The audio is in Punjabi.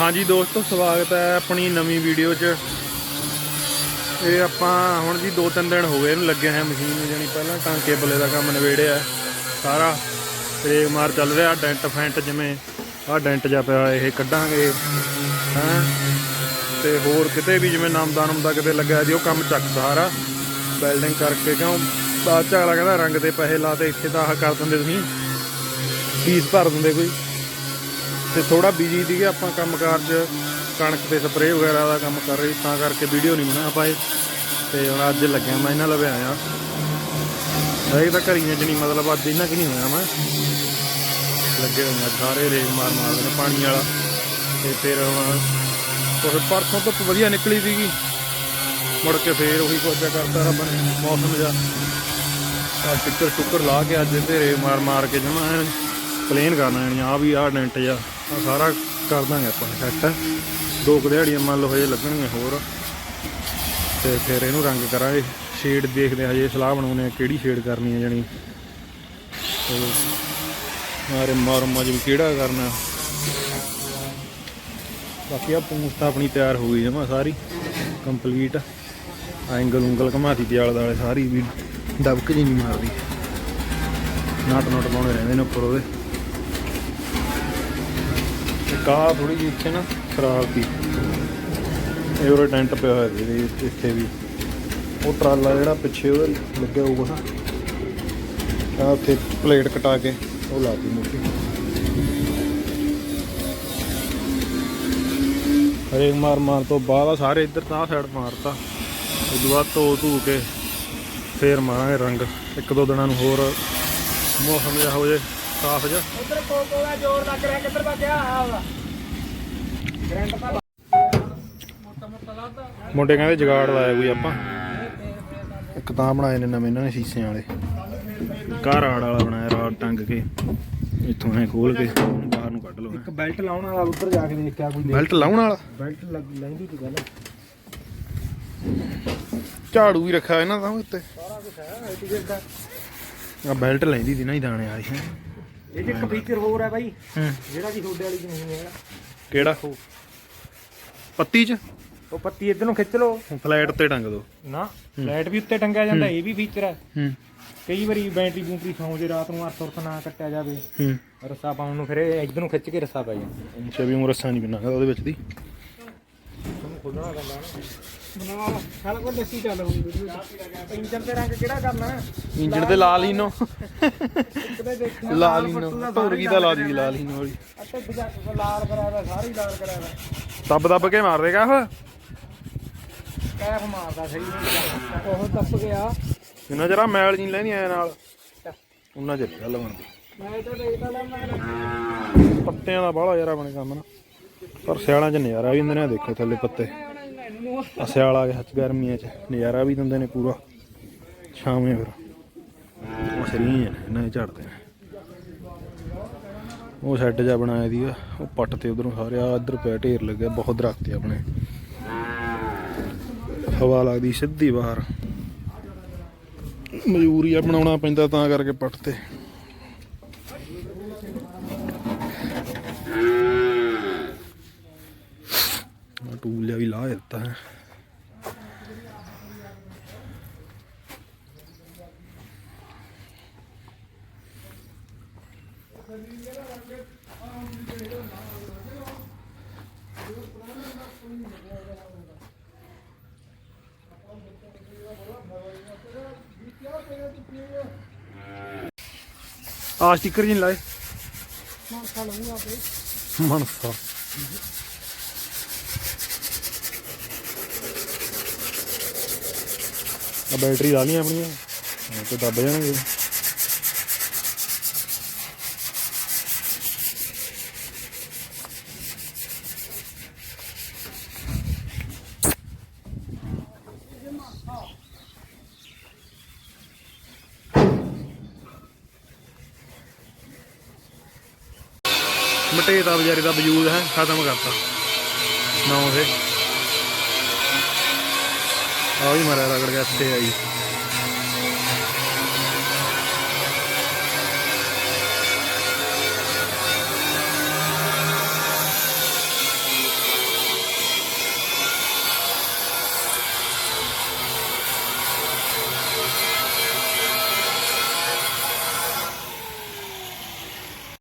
ਹਾਂਜੀ ਦੋਸਤੋ, ਸਵਾਗਤ ਹੈ ਆਪਣੀ ਨਵੀਂ ਵੀਡੀਓ 'ਚ। ਇਹ ਆਪਾਂ ਹੁਣ ਜੀ 2-3 ਦਿਨ ਹੋ ਗਏ ਇਹਨੂੰ ਲੱਗੇ ਹੋਏ ਮਸ਼ੀਨ ਨੂੰ ਜਾਨੀ ਪਹਿਲਾਂ ਟਾਂਕੇ ਬਲੇ ਦਾ ਕੰਮ ਨਵੇੜਿਆ ਸਾਰਾ। ਤੇ ਮਾਰ ਚੱਲ ਰਿਹਾ ਡੈਂਟ ਫੈਂਟ ਜਿਵੇਂ, ਆਹ ਡੈਂਟ ਜਾ ਪਿਆ ਇਹ ਕੱਢਾਂਗੇ, ਹਾਂ। ਤੇ ਹੋਰ ਕਿਤੇ ਵੀ ਜਿਵੇਂ ਨਾਮਦਾਨਮ ਦਾ ਕਿਤੇ ਲੱਗਿਆ ਜੀ, ਉਹ ਕੰਮ ਚੱਕ ਸਾਰਾ। ਵੈਲਡਿੰਗ ਕਰਕੇ ਕਿਉਂ? ਬਾਅਦ ਚ ਅਗਲਾ ਕਹਿੰਦਾ ਰੰਗ ਦੇ ਪੈਸੇ ਲਾ ਤੇ ਇੱਥੇ ਤਾਂ ਆਹ ਕਰ ਦਿੰਦੇ ਤੁਸੀਂ। ਫੀਸ ਭਰ ਦਿੰਦੇ ਕੋਈ। ਤੇ ਥੋੜਾ ਬਿਜ਼ੀ ਸੀਗੇ ਆਪਾਂ ਕੰਮਕਾਰ 'ਚ, ਕਣਕ ਤੇ ਸਪਰੇਅ ਵਗੈਰਾ ਦਾ ਕੰਮ ਕਰ ਰਹੀ ਤਾਂ ਕਰਕੇ ਵੀਡੀਓ ਨਹੀਂ ਬਣਾ ਪਾਏ ਤੇ ਹੁਣ ਅੱਜ ਲੱਗਿਆ ਮੈਂ ਇਹਨਾਂ ਲਵੇ ਆਇਆ। ਇਹ ਤਾਂ ਘਰੀਆਂ 'ਚ ਨਹੀਂ, ਮਤਲਬ ਅੱਜ ਇਹਨਾਂ ਕਿ ਨਹੀਂ ਹੋਇਆ ਮੈਂ। ਲੱਗੇ ਹੋਏ ਆ ਸਾਰੇ ਰੇਗ ਮਾਰ ਮਾਰਦੇ ਨੇ ਪਾਣੀ ਵਾਲਾ। ਤੇ ਫਿਰ ਹੁਣ ਕੁਝ ਪਰਸੋਂ ਧੁੱਪ ਵਧੀਆ ਨਿਕਲੀ ਸੀਗੀ। ਮੁੜ ਕੇ ਫੇਰ ਉਹੀ ਕੋਜਾ ਕਰਦਾ ਰੱਬ ਨੇ, ਮੌਸਮ ਜਾ ਆ ਸਟਿੱਕਰ ਸਟੁੱਕਰ ਲਾ ਕੇ ਅੱਜ ਤੇ ਰੇਗ ਮਾਰ ਮਾਰ ਕੇ ਜਮਾ ਪਲੇਨ ਕਰਨਾ ਹੈ ਆ ਵੀ ਆ ਡੈਂਟ ਜਾ ਆ ਸਾਰਾ ਕਰ ਦਾਂਗੇ ਆਪਾਂ ਸੈੱਟ ਦੋ ਕੁ ਦਿਹਾੜੀਆਂ ਮੰਨ ਲਓ ਹਜੇ ਲੱਗਣਗੀਆਂ ਹੋਰ। ਤੇ ਫਿਰ ਇਹਨੂੰ ਰੰਗ ਕਰਾਂਗੇ। ਸ਼ੇਡ ਦੇਖਦੇ ਹਾਂ ਹਜੇ ਸਲਾਹ ਬਣਾਉਂਦੇ ਆ ਕਿਹੜੀ ਸ਼ੇਡ ਕਰਨੀ ਹੈ ਜਾਨੀ ਤੇ ਮਾਰੇ ਮਾਰ ਮਜ ਵੀ ਕਿਹੜਾ ਕਰਨਾ। ਬਾਕੀ ਆ ਪੂੰਛ ਤਾਂ ਆਪਣੀ ਤਿਆਰ ਹੋ ਗਈ ਜਮਾ ਸਾਰੀ। ਕੰਪਲੀਟ ਐਂਗਲ ਉਂਗਲ ਘਮਾਤੀ ਤੇ ਆਲੇ ਦਾਲੇ ਸਾਰੀ ਵੀ। ਦਬਕ ਜੀ ਨਹੀਂ ਮਾਰਦੀ। ਨਾਟ ਨੋਟ ਪਾਉਣੇ ਰਹਿੰਦੇ ਨੇ ਉੱਪਰ ਉਹਦੇ। ਕਾਹ ਆਹ ਥੋੜੀ ਜਿਹੀ ਇੱਥੇ ਨਾ ਖਰਾਬ ਸੀ। ਇਹ ਉਹ ਟੈਂਟ ਪਿਆ ਹੋਇਆ ਸੀ ਇੱਥੇ ਵੀ। ਉਹ ਟਰਾਲਾ ਜਿਹੜਾ ਪਿੱਛੇ ਉਹਦੇ ਲੱਗਿਆ ਹੋਊਗਾ ਆ ਉੱਥੇ ਪਲੇਟ ਕਟਾ ਕੇ ਉਹ ਲਾਤੀ ਮੋਟੀ ਹਰੇਕ ਮਾਰ ਮਾਰ ਤੋਂ ਬਾਅਦ ਆ ਸਾਰੇ ਇੱਧਰ ਤਾਂ ਸਾਈਡ ਮਾਰਤਾ। ਉਸ ਤੋਂ ਬਾਅਦ ਧੋ ਧੂ ਕੇ ਫੇਰ ਮਾਰਾਂਗੇ ਰੰਗ। ਇੱਕ ਦੋ ਦਿਨਾਂ ਨੂੰ ਹੋਰ ਮੌਸਮ ਜਿਹਾ ਹੋ ਜੇ। ਸਾਫ਼ ਜਿਹਾ। ਉਧਰ ਕੋਕੋ ਦਾ ਜ਼ੋਰ ਲੱਗ ਰਿਹਾ ਕਿੱਧਰ ਭੱਜਿਆ? ਆ ਉਹਦਾ ਕਰੰਟ ਤਾਂ ਮੋਟਾ ਮੋਟਾ ਲੱਗਦਾ ਮੁੰਡੇ ਕਹਿੰਦੇ ਜਗਾੜ ਲਾਇਆ ਕੋਈ ਆਪਾਂ। ਇੱਕ ਤਾਂ ਬਣਾਏ ਨੇ ਨਵੇਂ ਇਹਨਾਂ ਨੇ ਸ਼ੀਸ਼ਿਆਂ ਵਾਲੇ। ਕਾਰ ਰਾੜ ਵਾਲਾ ਬਣਾਇਆ ਰਾੜ ਟੰਗ ਕੇ। ਇੱਥੋਂ ਐ ਖੋਲ ਕੇ ਬਾਹਰ ਨੂੰ ਕੱਢ ਲਓ ਇੱਕ ਬੈਲਟ ਲਾਉਣ ਵਾਲਾ ਉੱਧਰ ਜਾ ਕੇ ਦੇਖਿਆ ਕੋਈ ਬੈਲਟ ਲਾਉਣ ਵਾਲਾ? ਬੈਲਟ ਲੈਂਦੀ ਤੂੰ ਕਹਿੰਦਾ ਝਾੜੂ ਵੀ ਰੱਖਿਆ ਇਹਨਾਂ ਦਾ ਉੱਤੇ। ਸਾਰਾ ਕੁਝ ਹੈ ਐਟੀਕੇਟ ਦਾ। ਆ ਬੈਲਟ ਲੈਂਦੀ ਸੀ ਨਾ ਹੀ ਦਾਣੇ ਵਾਲੀ। ਹੈ ਇਹ ਚ ਇੱਕ ਫੀਚਰ ਹੋਰ ਹੈ ਬਾਈ ਹੂੰ। ਜਿਹੜਾ ਕਿ ਤੁਹਾਡੇ ਵਾਲੀ ਚ ਨਹੀਂ ਹੈਗਾ ਕਿਹੜਾ ਪੱਤੀ ਚ? ਉਹ ਪੱਤੀ ਇੱਧਰ ਨੂੰ ਖਿੱਚ ਲਓ। ਫਲੈਟ ਤੇ ਟੰਗ ਦੋ। ਨਾ ਲਾਈਟ ਵੀ ਉੱਤੇ ਟੰਗਿਆ ਜਾਂਦਾ ਇਹ ਵੀ ਫੀਚਰ ਹੈ ਹੂੰ। ਕਈ ਵਾਰੀ ਬੈਟਰੀ ਬੂਟਰੀ ਸੌਂ ਜੇ ਰਾਤ ਨੂੰ ਅਰਥ ਉਰਥ ਨਾ ਕੱਟਿਆ ਜਾਵੇ। ਹੂੰ। ਰੱਸਾ ਪਾਉਣ ਨੂੰ ਫਿਰ ਇਹ ਇੱਧਰ ਨੂੰ ਖਿੱਚ ਕੇ ਰੱਸਾ ਪੈ ਜਾਂਦਾ। ਅੱਛਾ ਵੀ ਉਹ ਰੱਸਾ ਨਹੀਂ ਬਿਨਾ ਉਹਦੇ ਵਿੱਚ ਦੀ। ਖੋਲਣਾ ਪੈਂਦਾ ਨਾ ਬਣਾ ਕੋ ਦੱਸੀ ਚੱਲ ਹੁਣ ਇੰਜਨ ਤੇ ਰੰਗ ਕਿਹੜਾ ਕਰਨਾ ਇੰਜਣ ਤੇ ਲਾ ਲਈ ਨੋ। ਕਿਤੇ ਦੇਖਣਾ ਲਾ ਲਈ ਨੋ। ਧੁਰ ਗਈ ਤਾਂ ਲਾ ਦੀ ਲਾ ਲਈ ਨੋ ਵਾਲੀ। ਅੱਤੇ ਦੂਜਾ ਲਾਲ ਕਰਾਇਆ ਦਾ ਸਾਰੀ ਲਾਲ ਕਰਾਇਆ ਦਾ ਦੱਬ ਦੱਬ ਕੇ ਮਾਰ ਦੇਗਾ ਫਿਰ ਕੈਫ ਮਾਰਦਾ ਸਹੀ ਉਹ ਟੱਪ ਗਿਆ। ਜਿੰਨਾ ਜਰਾ ਮੈਲ ਨਹੀਂ ਲੈਣੀ ਆਇਆ ਨਾਲ ਉਹਨਾਂ ਚਿਰ ਗੱਲ ਬਣਦੀ। ਮੈਂ ਤਾਂ ਦੇਖਦਾ ਲੈ ਮੈਂ ਪੱਤਿਆਂ ਦਾ ਬਾਹਲਾ ਯਾਰਾ ਬਣੇ ਕੰਮ ਨਾ। ਪਰ ਸਿਆਲਾਂ 'ਚ ਨਜ਼ਾਰਾ ਵੀ ਹੁੰਦੇ ਨੇ ਦੇਖੋ ਥੱਲੇ ਪੱਤੇ। ਆ ਸਿਆਲ ਆ ਗਿਆ ਹੱਥ ਗਰਮੀਆਂ 'ਚ। ਨਜ਼ਾਰਾ ਵੀ ਦਿੰਦੇ ਨੇ ਪੂਰਾ। ਛਾਵੇਂ ਫਿਰ। ਉਹ ਸਰੀਆਂ ਨੇ ਝੜਦੇ ਨੇ। ਉਹ ਸੈੱਟ ਜਿਹਾ ਬਣਾਇਆ ਦੀ ਉਹ ਪੱਟ ਤੇ ਉਧਰੋਂ ਸਾਰੇ ਆ ਇੱਧਰ ਪਿਆ, ਢੇਰ ਲੱਗਿਆ, ਬਹੁਤ ਦਰਖਤ ਆਪਣੇ। ਹਵਾ ਲੱਗਦੀ, ਸਿੱਧੀ ਬਾਹਰ। ਮਜਬੂਰੀ ਆ ਬਣਾਉਣਾ ਪੈਂਦਾ ਤਾਂ ਕਰਕੇ ਪੱਟ ਤੇ। ਆਹ ਟੂਲ ਜਿਹਾ ਵੀ ਲਾ ਦਿੱਤਾ ਹੈ ਆ ਸਟicker ਜੀ ਆ ਬੈਟਰੀ ਲਾ ਲਈ ਆਪਣੀਆਂ। ਤੇ ਦੱਬ ਜਾਣਗੇ। ਮਟੇ ਦਾ ਵਿਚਾਰੇ ਦਾ ਵਜੂਦ ਹੈ, ਖਤਮ ਕਰਤਾ। ਨੌ ਸੇ ਆ ਵੀ ਮਾਰਿਆ ਰਗੜ ਗਿਆ ਇੱਥੇ ਆਈ